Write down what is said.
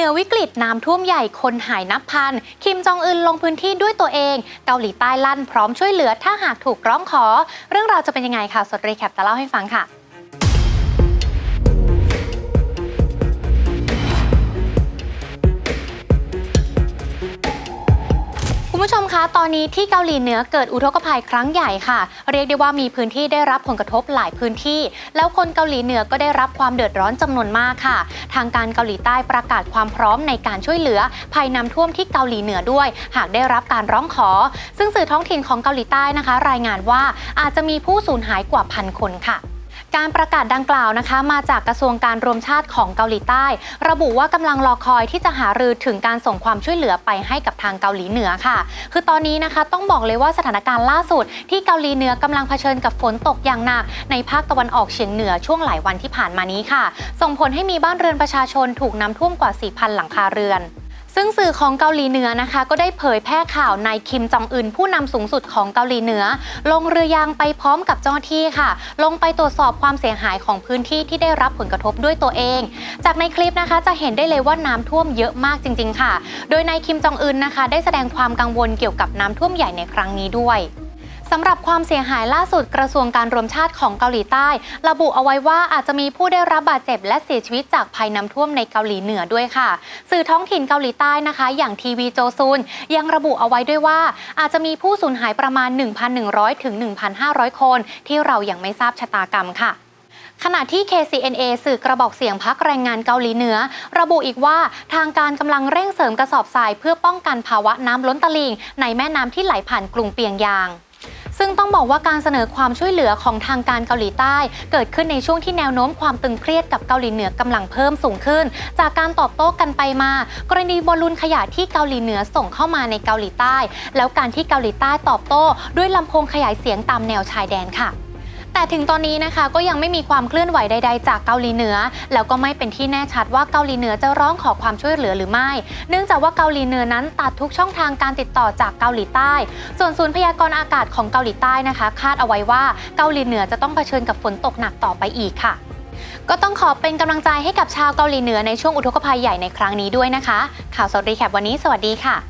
เหนือวิกฤตน้ำท่วมใหญ่คนหายนับพัน คิมจองอึนลงพื้นที่ด้วยตัวเอง เกาหลีใต้ลั่นพร้อมช่วยเหลือถ้าหากถูกร้องขอ เรื่องราวจะเป็นยังไงค่ะสดรีแคปจะเล่าให้ฟังค่ะ ตอนนี้ที่เกาหลีเหนือเกิดอุทกภัยครั้งใหญ่ค่ะ เรียกได้ว่ามีพื้นที่ได้รับผลกระทบหลายพื้นที่ แล้วคนเกาหลีเหนือก็ได้รับความเดือดร้อนจำนวนมากค่ะ ทางการเกาหลีใต้ประกาศความพร้อมในการช่วยเหลือภัยน้ำท่วมที่เกาหลีเหนือด้วย หากได้รับการร้องขอ ซึ่งสื่อท้องถิ่นของเกาหลีใต้นะคะ รายงานว่าอาจจะมีผู้สูญหายกว่าพันคนค่ะ การประกาศดังกล่าวนะคะ มาจากกระทรวงการรวมชาติของเกาหลีใต้ ระบุว่ากำลังรอคอยที่จะหารือถึงการส่งความช่วยเหลือไปให้กับทางเกาหลีเหนือค่ะ คือตอนนี้นะคะต้องบอกเลยว่าสถานการณ์ล่าสุด ที่เกาหลีเหนือกำลังเผชิญกับฝนตกอย่างหนัก ในภาคตะวันออกเฉียงเหนือช่วงหลายวันที่ผ่านมานี้ค่ะ ส่งผลให้มีบ้านเรือนประชาชนถูกน้ำท่วมกว่า 4,000 หลังคาเรือน ซึ่งสื่อของเกาหลีเหนือนะคะ ก็ได้เผยแพร่ข่าวนายคิมจองอึนผู้นำสูงสุดของเกาหลีเหนือ ลงเรือยางไปพร้อมกับเจ้าหน้าที่ค่ะ ลงไปตรวจสอบความเสียหายของพื้นที่ที่ได้รับผลกระทบด้วยตัวเอง จากในคลิปนะคะจะเห็นได้เลยว่าน้ำท่วมเยอะมากจริง ๆ ค่ะ โดยนายคิมจองอึนนะคะ ได้แสดงความกังวลเกี่ยวกับน้ำท่วมใหญ่ในครั้งนี้ด้วย สำหรับความเสียหายล่าสุดกระทรวงการรวมชาติของเกาหลีใต้ ระบุเอาไว้ว่าอาจจะมีผู้ได้รับบาดเจ็บและเสียชีวิตจากภัยน้ำท่วมในเกาหลีเหนือด้วยค่ะ สื่อท้องถิ่นเกาหลีใต้นะคะ อย่างทีวีโจซูนยังระบุเอาไว้ด้วยว่า อาจจะมีผู้สูญหายประมาณ 1,100 ถึง 1,500 คน ที่เรายังไม่ทราบชะตากรรมค่ะขณะที่ KCNA สื่อกระบอกเสียงพักแรงงานเกาหลีเหนือ ระบุอีกว่าทางการกำลังเร่งเสริมกระสอบทรายเพื่อป้องกันภาวะน้ำล้นตลิ่งในแม่น้ำที่ไหลผ่านกรุงเปียงยาง ซึ่งต้องบอกว่าการเสนอความช่วยเหลือของทางการเกาหลีใต้ เกิดขึ้นในช่วงที่แนวโน้มความตึงเครียดกับเกาหลีเหนือกำลังเพิ่มสูงขึ้น จากการตอบโต้กันไปมา กรณีบอลลูนขยะที่เกาหลีเหนือส่งเข้ามาในเกาหลีใต้ แล้วการที่เกาหลีใต้ตอบโต้ ด้วยลำโพงขยายเสียงตามแนวชายแดนค่ะ แต่ถึงตอนนี้นะคะก็ยังไม่มีความเคลื่อนไหวใด ๆ จากเกาหลีเหนือ แล้วก็ไม่เป็นที่แน่ชัดว่าเกาหลีเหนือจะร้องขอความช่วยเหลือหรือไม่ เนื่องจากว่าเกาหลีเหนือนั้นตัดทุกช่องทางการติดต่อจากเกาหลีใต้ ส่วนศูนย์พยากรณ์อากาศของเกาหลีใต้นะคะ คาดเอาไว้ว่าเกาหลีเหนือจะต้องเผชิญกับฝนตกหนักต่อไปอีกค่ะก็ต้องขอเป็นกำลังใจให้กับชาวเกาหลีเหนือในช่วงอุทกภัยใหญ่ในครั้งนี้ด้วยนะคะ ข่าวสดรีแคปวันนี้สวัสดีค่ะ